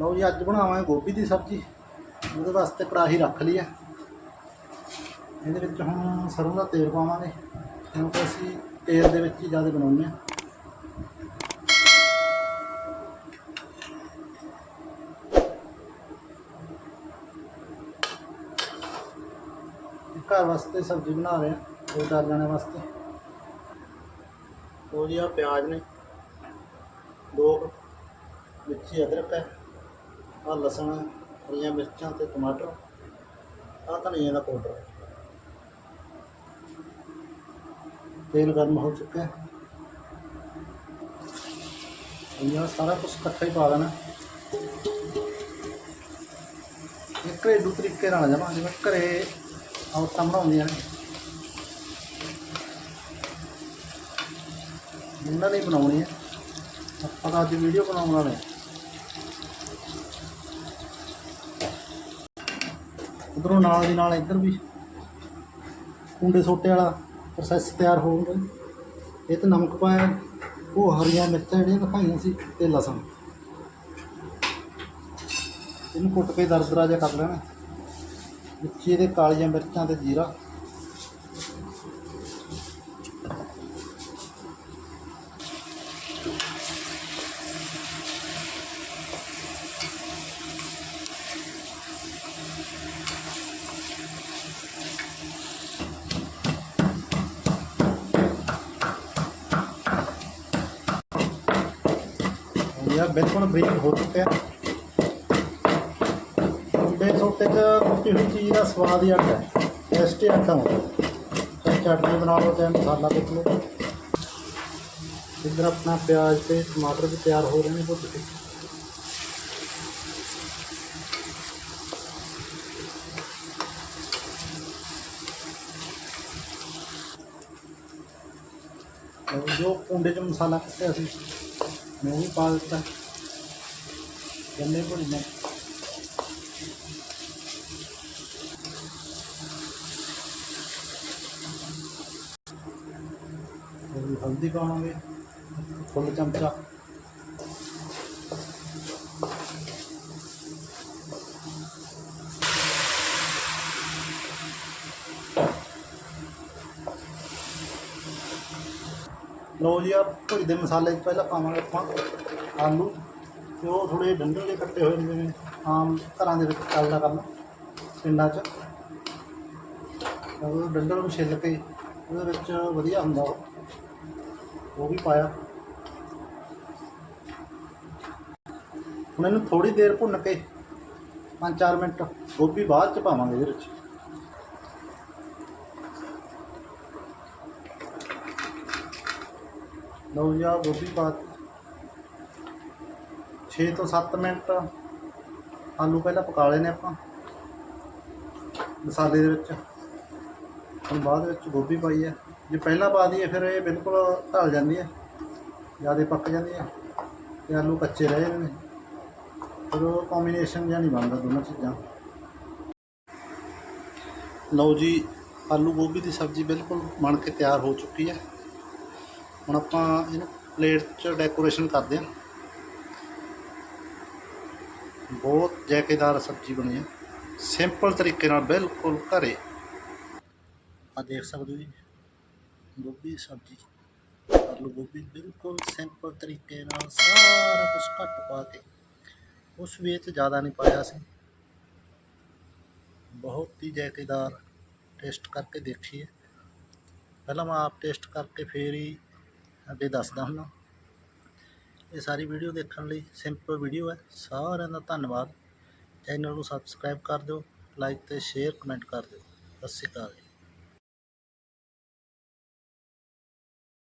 ਲਓ ਜੀ, ਅੱਜ ਬਣਾਵਾਂਗੇ ਗੋਭੀ ਦੀ ਸਬਜ਼ੀ। ਉਹਦੇ ਵਾਸਤੇ ਕੜਾਹੀ ਰੱਖ ਲਈ ਹੈ ਇਹਦੇ ਵਿੱਚ ਹੁਣ ਸਰੋਂ ਦਾ ਤੇਲ ਪਾਵਾਂਗੇ। ਕਿਉਂਕਿ ਅਸੀਂ ਤੇਲ ਦੇ ਵਿੱਚ ਹੀ ਜ਼ਿਆਦਾ ਬਣਾਉਂਦੇ ਹਾਂ। ਘਰ ਵਾਸਤੇ ਸਬਜ਼ੀ ਬਣਾ ਰਹੇ ਹਾਂ, ਦੋ ਚਾਰ ਜਣੇ ਵਾਸਤੇ। ਉਹ ਜੀ ਆ ਪਿਆਜ਼ ਨੇ। ਦੋ ਵਿੱਚ ਹੀ ਅਦਰਕ ਹੈ। ਆ ਲਸਣ, ਹਰੀਆਂ ਮਿਰਚਾਂ ਤੇ ਟਮਾਟਰ ਆ ਧਨੀਆ ਦਾ ਪਾਊਡਰ। ਤੇਲ ਗਰਮ ਹੋ ਚੁੱਕਾ ਹੈ ਇਹ ਸਾਰਾ ਕੁਝ ਇਕੱਠਾ ਹੀ ਪਾ ਦੇਣਾ। ਇਹ ਘਰੇਲੂ ਤਰੀਕੇ ਨਾਲ ਜਮਾ ਜਿਵੇਂ ਘਰੇ ਔਰਤਾਂ ਬਣਾਉਂਦੀਆਂ ਨੇ। ਉਹਨਾਂ ਨੇ ਬਣਾਉਣੀ ਹੈ, ਆਪਾਂ ਤਾਂ ਅੱਜ ਵੀਡੀਓ ਬਣਾਉਣ ਵਾਲੇ ਉਧਰੋਂ ਨਾਲ ਦੀ ਨਾਲ ਇੱਧਰ ਵੀ ਕੁੰਡੇ ਸੋਟੇ ਵਾਲਾ ਪ੍ਰੋਸੈਸ ਤਿਆਰ ਹੋਊਗਾ ਇਹ ਤੇ ਨਮਕ ਪਾਇਆ। ਉਹ ਹਰੀਆਂ ਮਿਰਚਾਂ ਜਿਹੜੀਆਂ ਦਿਖਾਈਆਂ ਸੀ ਤੇ ਲਸਣ। ਇਹਨੂੰ ਕੁੱਟ ਕੇ ਦਰਦਰਾ ਜਿਹਾ ਕਰ ਲੈਣਾ। ਵਿੱਚ ਇਹਦੇ ਕਾਲੀਆਂ ਮਿਰਚਾਂ ਤੇ ਜੀਰਾ। ਯਾਰ ਬਿਲਕੁਲ ਬਰੀਕ ਹੋ ਚੁੱਕਿਆ। ਕੁੰਡੇ ਸੋਟੇ ਚ ਕੁੱਟੀ ਹੋਈ, ਚੀਜ਼ ਦਾ ਸਵਾਦ ਹੀ ਅੱਡ ਹੈ। ਟੇਸਟ ਹੀ ਅੱਡ ਹੁੰਦਾ ਚਾਹੇ ਚਟਨੀ ਬਣਾ ਲਓ ਚਾਹੇ ਮਸਾਲਾ ਕੁੱਟ ਲਓ। ਇੱਧਰ ਆਪਣਾ ਪਿਆਜ਼ ਤੇ ਟਮਾਟਰ ਵੀ ਤਿਆਰ ਹੋ ਰਹੇ ਨੇ ਭੁੱਜ ਕੇ। ਜੋ ਕੁੰਡੇ ਚ ਮਸਾਲਾ ਕੱਟਿਆ ਸੀ। ਮੈਂ ਉਹ ਵੀ ਪਾ ਦਿੱਤਾ ਗੰਨੇ ਭੁੰਨਣਾ ਥੋੜ੍ਹੀ ਹਲਦੀ ਪਾਵਾਂਗੇ ਫੁੱਲ ਲਓ ਜੀ ਆ ਭੁਜ ਮਸਾਲੇ 'ਚ ਪਹਿਲਾਂ ਪਾਵਾਂਗੇ ਆਪਾਂ ਆਲੂ ਤੇ ਉਹ ਥੋੜੇ ਡੰਡੇ ਜਿਹੇ ਕੱਟੇ ਹੋਏ ਨੇ, ਜਿਵੇਂ ਆਮ ਘਰਾਂ ਦੇ ਵਿੱਚ ਚੱਲਦਾ ਕੰਮ ਪਿੰਡਾਂ 'ਚ। ਉਹ ਡੰਡਲ ਨੂੰ ਛਿੱਲ ਕੇ ਉਹਦੇ ਵਿੱਚ ਵਧੀਆ ਹੁੰਦਾ ਉਹ। ਉਹ ਵੀ ਪਾਇਆ। ਹੁਣ ਇਹਨੂੰ ਥੋੜੀ ਦੇਰ ਭੁੰਨ ਕੇ 5-4 ਮਿੰਟ ਗੋਭੀ ਬਾਅਦ 'ਚ ਪਾਵਾਂਗੇ ਇਹਦੇ ਵਿੱਚ। ਲਓ ਜੀ ਆਹ ਗੋਭੀ ਪਾ 6 ਤੋਂ 7 ਮਿੰਟ ਆਲੂ ਪਹਿਲਾਂ ਪਕਾ ਲਏ ਆਪਾਂ ਮਸਾਲੇ ਦੇ ਵਿੱਚ। ਹੁਣ ਬਾਅਦ ਵਿੱਚ ਗੋਭੀ ਪਾਈ ਹੈ। ਜੇ ਪਹਿਲਾਂ ਪਾ ਦਈਏ ਫਿਰ ਇਹ ਬਿਲਕੁਲ ਢਲ ਜਾਂਦੀ ਹੈ, ਜ਼ਿਆਦਾ ਪੱਕ ਜਾਂਦੀ ਹੈ ਤੇ ਆਲੂ ਕੱਚੇ ਰਹਿ ਜਾਂਦੇ ਨੇ। ਫਿਰ ਉਹ ਕੰਬੀਨੇਸ਼ਨ ਜਿਹਾ ਨਹੀਂ ਬਣਦਾ ਦੋਨਾਂ ਚੀਜ਼ਾਂ। ਲਓ ਜੀ, ਆਲੂ ਗੋਭੀ ਦੀ ਸਬਜ਼ੀ ਬਿਲਕੁਲ ਬਣ ਕੇ ਤਿਆਰ ਹੋ ਚੁੱਕੀ ਹੈ। ਹੁਣ ਆਪਾਂ ਇਹਨੂੰ ਪਲੇਟ 'ਚ ਡੈਕੋਰੇਸ਼ਨ ਕਰਦੇ ਹਾਂ। ਬਹੁਤ ਜ਼ੈਕੇਦਾਰ ਸਬਜ਼ੀ ਬਣੀ ਹੈ। ਸਿੰਪਲ ਤਰੀਕੇ ਨਾਲ ਬਿਲਕੁਲ ਘਰੇ। ਆ ਦੇਖ ਸਕਦੇ ਹੋ ਜੀ, ਗੋਭੀ ਸਬਜ਼ੀ। ਆਲੂ ਗੋਭੀ ਬਿਲਕੁਲ ਸਿੰਪਲ ਤਰੀਕੇ ਨਾਲ ਸਾਰਾ ਕੁਝ ਘੱਟ ਪਾ ਕੇ ਉਸ ਵਿੱਚ ਜ਼ਿਆਦਾ ਨਹੀਂ ਪਾਇਆ ਸੀ। ਬਹੁਤ ਹੀ ਜ਼ੈਕੇਦਾਰ ਟੇਸਟ ਕਰਕੇ ਦੇਖੀਏ। ਪਹਿਲਾਂ ਮੈਂ ਆਪ ਟੇਸਟ ਕਰਕੇ ਫੇਰ ਹੀ ਅੱਗੇ ਦੱਸਦਾ ਹੁੰਦਾ ਇਹ ਸਾਰੀ ਵੀਡੀਓ ਦੇਖਣ ਲਈ ਸਿੰਪਲ ਵੀਡੀਓ ਹੈ। ਸਾਰਿਆਂ ਦਾ ਧੰਨਵਾਦ। ਚੈਨਲ ਨੂੰ ਸਬਸਕ੍ਰਾਈਬ ਕਰ ਦਿਓ ਲਾਈਕ ਤੇ ਸ਼ੇਅਰ ਕਮੈਂਟ ਕਰ ਦਿਓ। ਸਤਿ ਸ਼੍ਰੀ ਅਕਾਲ ਜੀ।